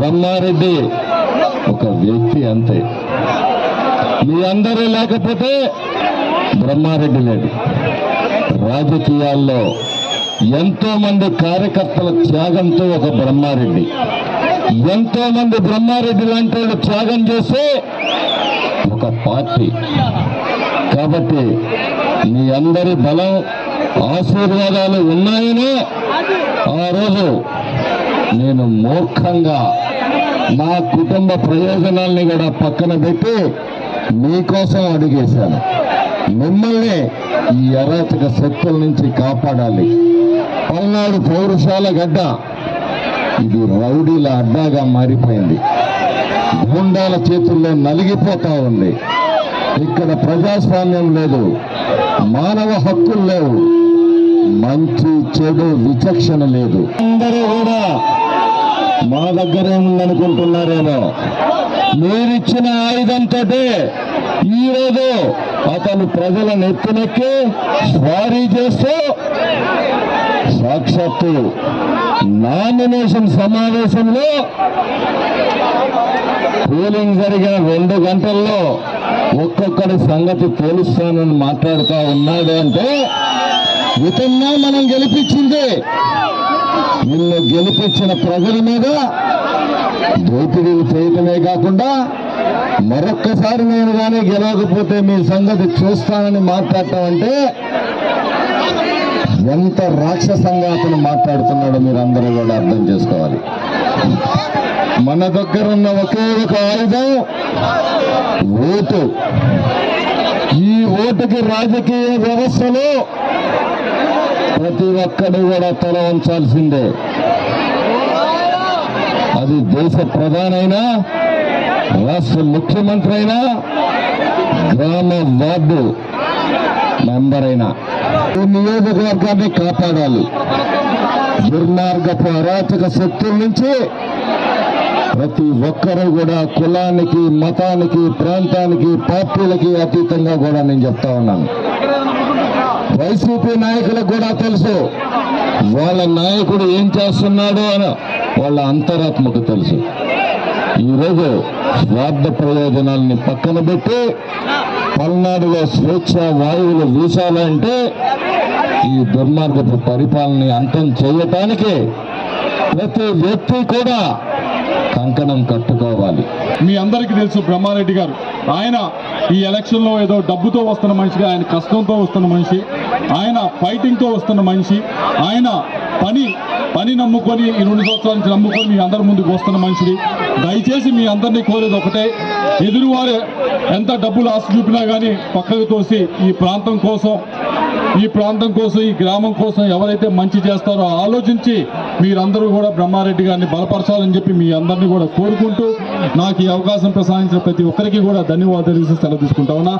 బ్రహ్మారెడ్డి ఒక వ్యక్తి అంతే. మీ అందరూ లేకపోతే బ్రహ్మారెడ్డి లేడు. రాజకీయాల్లో ఎంతో మంది కార్యకర్తల త్యాగంతో ఒక బ్రహ్మారెడ్డి. ఎంతో మంది బ్రహ్మారెడ్డి లాంటి వాళ్ళు త్యాగం చేస్తే ఒక పార్టీ. కాబట్టి మీ అందరి బలం ఆశీర్వాదాలు ఉన్నాయనే ఆ రోజు నేను మూర్ఖంగా నా కుటుంబ ప్రయోజనాల్ని కూడా పక్కన పెట్టి మీకోసం అడిగేశాను. మిమ్మల్ని ఈ అరాచక శక్తుల నుంచి కాపాడాలి. పల్నాడు పౌరుషాల గడ్డ ఇది రౌడీల అడ్డాగా మారిపోయింది. గుండాల చేతుల్లో నలిగిపోతా ఉంది. ఇక్కడ ప్రజాస్వామ్యం లేదు. మానవ హక్కులు లేవు. మంచి చెడు విచక్షణ లేదు. అందరూ కూడా మా దగ్గరే ఉందనుకుంటున్నారేమో. మీరిచ్చిన ఆయుధంతో ఈరోజు అతను ప్రజల నెత్తినెక్కి స్వారీ చేస్తూ సాక్షాత్తు నామినేషన్ సమావేశంలో పోలింగ్ జరిగిన రెండు గంటల్లో ఒక్కొక్కడి సంగతి తేలుస్తానని మాట్లాడుతూ ఉన్నాడు అంటే ఇతన్నా మనం గెలిపించింది. నిన్ను గెలిపించిన ప్రజల మీద దోపిడీలు చేయటమే కాకుండా మరొక్కసారి నేను కానీ గెలవకపోతే మీ సంగతి చూస్తానని మాట్లాడటం అంటే ఎంత రాక్షసంగా అతను మాట్లాడుతున్నాడో మీరు అందరూ కూడా అర్థం చేసుకోవాలి. మన దగ్గర ఉన్న ఒకే ఒక ఆయుధం ఓటు. ఈ ఓటుకి రాజకీయ వ్యవస్థలో ప్రతి ఒక్కరు కూడా తల ఉంచాల్సిందే అది దేశ ప్రధానైనా రాష్ట్ర ముఖ్యమంత్రి అయినా గ్రామ వార్డు మెంబర్ అయినా ఈ నియోజకవర్గాన్ని కాపాడాలి. దుర్మార్గపు అరాచక శక్తుల నుంచి ప్రతి ఒక్కరూ కూడా కులానికి మతానికి ప్రాంతానికి పార్టీలకి అతీతంగా కూడా నేను చెప్తా ఉన్నాను. వైసీపీ నాయకులకు కూడా తెలుసు. వాళ్ళ నాయకుడు ఏం చేస్తున్నాడు అని వాళ్ళ అంతరాత్మకు తెలుసు. ఈరోజు స్వార్థ ప్రయోజనాలని పక్కన పెట్టి పల్నాడులో స్వేచ్ఛ వాయువులు వీసాలంటే ఈ దుర్మార్గపు పరిపాలన అంతం చేయటానికి ప్రతి వ్యక్తి కూడా కంకణం కట్టుకోవాలి. మీ అందరికీ తెలుసు బ్రహ్మారెడ్డి గారు. ఆయన ఈ ఎలక్షన్లో ఏదో డబ్బుతో వస్తున్న మనిషిగా ఆయన కష్టంతో వస్తున్న మనిషి ఆయన ఫైటింగ్తో వస్తున్న మనిషి ఆయన పని పని నమ్ముకొని ఈ రెండు సంవత్సరాల నుంచి నమ్ముకొని మీ అందరి ముందుకు వస్తున్న మనిషిని దయచేసి మీ అందరినీ కోరేది ఒకటే. ఎదురువారే ఎంత డబ్బులు ఆశ చూపినా కానీ పక్కకు తోసి ఈ ప్రాంతం కోసం ఈ ప్రాంతం కోసం ఈ గ్రామం కోసం ఎవరైతే మంచి చేస్తారో ఆలోచించి మీరందరూ కూడా బ్రహ్మారెడ్డి గారిని బలపరచాలని చెప్పి మీ అందరినీ కూడా కోరుకుంటూ నాకు ఈ అవకాశం ప్రసాదించిన ప్రతి ఒక్కరికి కూడా ధన్యవాదాలు తెలిసి సెలవు తీసుకుంటా ఉన్నా.